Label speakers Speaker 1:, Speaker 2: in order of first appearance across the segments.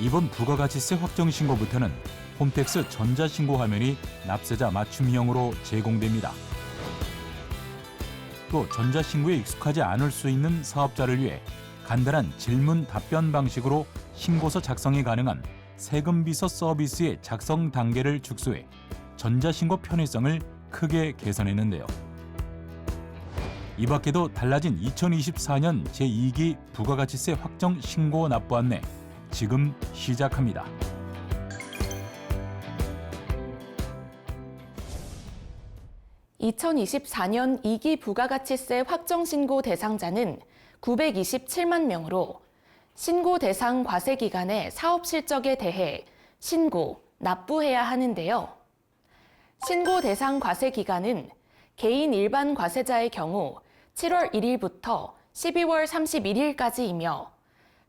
Speaker 1: 이번 부가가치세 확정 신고부터는 홈택스 전자신고 화면이 납세자 맞춤형으로 제공됩니다. 또 전자신고에 익숙하지 않을 수 있는 사업자를 위해 간단한 질문 답변 방식으로 신고서 작성이 가능한 세금 비서 서비스의 작성 단계를 축소해 전자신고 편의성을 크게 개선했는데요. 이 밖에도 달라진 2024년 제2기 부가가치세 확정 신고 납부 안내 지금 시작합니다.
Speaker 2: (2024년 2기 부가가치세 확정 신고 대상자는 927만 명으로 신고 대상 과세 기간의 사업 실적에 대해 신고, 납부해야 하는데요. 신고 대상 과세 기간은 개인 일반 과세자의 경우 7월 1일부터 12월 31일까지이며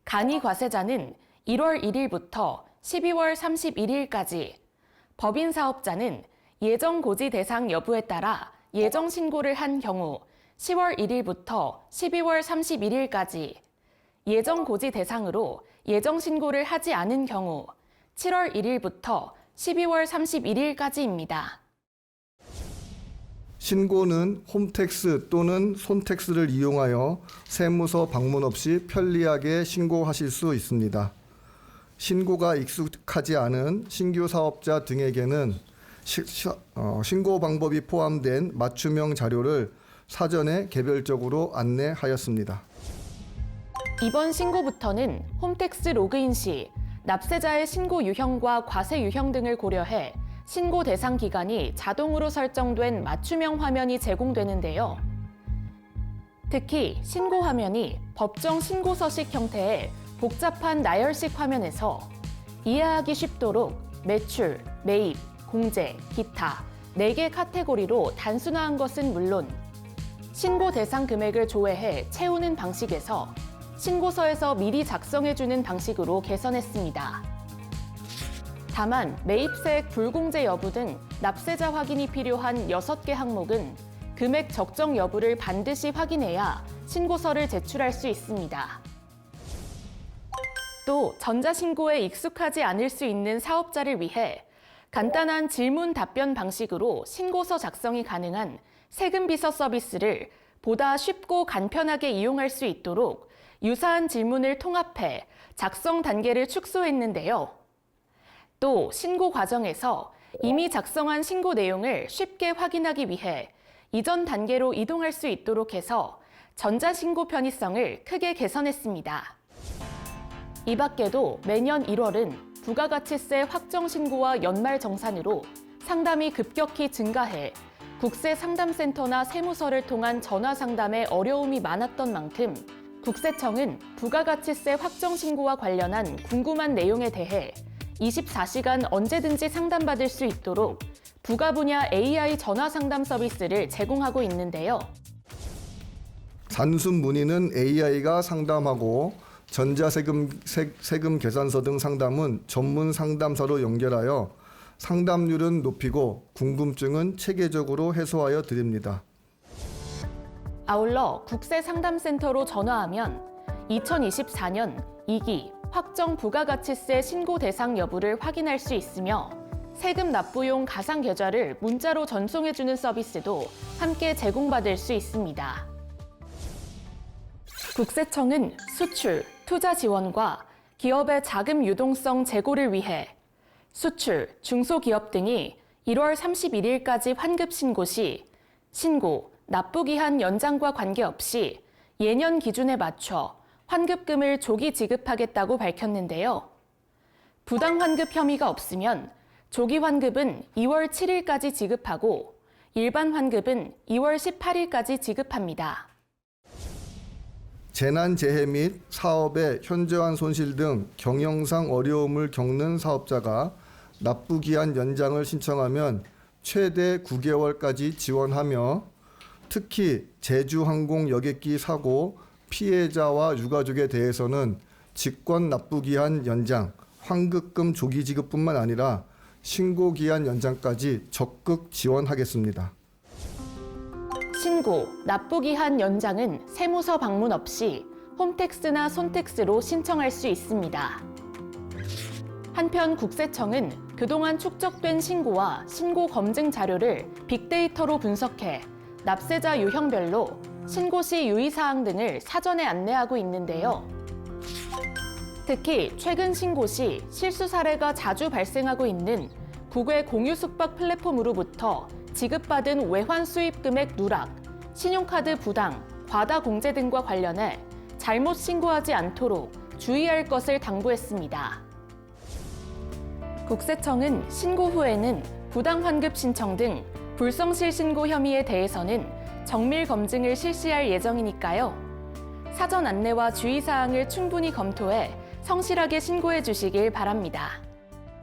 Speaker 2: 간이 과세자는 1월 1일부터 12월 31일까지, 법인 사업자는 예정 고지 대상 여부에 따라 예정 신고를 한 경우 10월 1일부터 12월 31일까지, 예정 고지 대상으로 예정 신고를 하지 않은 경우 7월 1일부터 12월 31일까지입니다.
Speaker 3: 신고는 홈택스 또는 손택스를 이용하여 세무서 방문 없이 편리하게 신고하실 수 있습니다. 신고가 익숙하지 않은 신규 사업자 등에게는 시- 시- 어, 신고 방법이 포함된 맞춤형 자료를 사전에 개별적으로 안내하였습니다.
Speaker 2: 이번 신고부터는 홈택스 로그인 시 납세자의 신고 유형과 과세 유형 등을 고려해 신고 대상 기간이 자동으로 설정된 맞춤형 화면이 제공되는데요. 특히 신고 화면이 법정 신고서식 형태의 복잡한 나열식 화면에서 이해하기 쉽도록 매출, 매입, 공제, 기타 4개 카테고리로 단순화한 것은 물론 신고 대상 금액을 조회해 채우는 방식에서 신고서에서 미리 작성해주는 방식으로 개선했습니다. 다만 매입세액 불공제 여부 등 납세자 확인이 필요한 6개 항목은 금액 적정 여부를 반드시 확인해야 신고서를 제출할 수 있습니다. 또 전자신고에 익숙하지 않을 수 있는 사업자를 위해 간단한 질문 답변 방식으로 신고서 작성이 가능한 세금 비서 서비스를 보다 쉽고 간편하게 이용할 수 있도록 유사한 질문을 통합해 작성 단계를 축소했는데요. 또 신고 과정에서 이미 작성한 신고 내용을 쉽게 확인하기 위해 이전 단계로 이동할 수 있도록 해서 전자신고 편의성을 크게 개선했습니다. 이 밖에도 매년 1월은 부가가치세 확정 신고와 연말 정산으로 상담이 급격히 증가해 국세 상담센터나 세무서를 통한 전화 상담에 어려움이 많았던 만큼 국세청은 부가가치세 확정 신고와 관련한 궁금한 내용에 대해 24시간 언제든지 상담받을 수 있도록 부가 분야 AI 전화 상담 서비스를 제공하고 있는데요.
Speaker 3: 단순 문의는 AI가 상담하고 전자세금 세, 세금 계산서 등 상담은 전문 상담사로 연결하여 상담률은 높이고 궁금증은 체계적으로 해소하여 드립니다.
Speaker 2: 아울러 국세상담센터로 전화하면 2024년 2기 확정 부가가치세 신고 대상 여부를 확인할 수 있으며 세금 납부용 가상 계좌를 문자로 전송해주는 서비스도 함께 제공받을 수 있습니다. 국세청은 수출, 투자 지원과 기업의 자금 유동성 제고를 위해 수출, 중소기업 등이 1월 31일까지 환급 신고 시 신고, 납부기한 연장과 관계없이 예년 기준에 맞춰 환급금을 조기 지급하겠다고 밝혔는데요. 부당 환급 혐의가 없으면 조기 환급은 2월 7일까지 지급하고 일반 환급은 2월 18일까지 지급합니다.
Speaker 3: 재난 재해 및 사업의 현저한 손실 등 경영상 어려움을 겪는 사업자가 납부 기한 연장을 신청하면 최대 9개월까지 지원하며 특히 제주항공 여객기 사고 피해자와 유가족에 대해서는 직권 납부 기한 연장, 환급금 조기 지급뿐만 아니라 신고 기한 연장까지 적극 지원하겠습니다.
Speaker 2: 신고, 납부기한 연장은 세무서 방문 없이 홈택스나 손택스로 신청할 수 있습니다. 한편 국세청은 그동안 축적된 신고와 신고 검증 자료를 빅데이터로 분석해 납세자 유형별로 신고 시 유의사항 등을 사전에 안내하고 있는데요. 특히 최근 신고 시 실수 사례가 자주 발생하고 있는 국외 공유 숙박 플랫폼으로부터 지급받은 외환 수입 금액 누락, 신용카드 부당, 과다 공제 등과 관련해 잘못 신고하지 않도록 주의할 것을 당부했습니다. 국세청은 신고 후에는 부당 환급 신청 등 불성실 신고 혐의에 대해서는 정밀 검증을 실시할 예정이니까요. 사전 안내와 주의사항을 충분히 검토해 성실하게 신고해 주시길 바랍니다.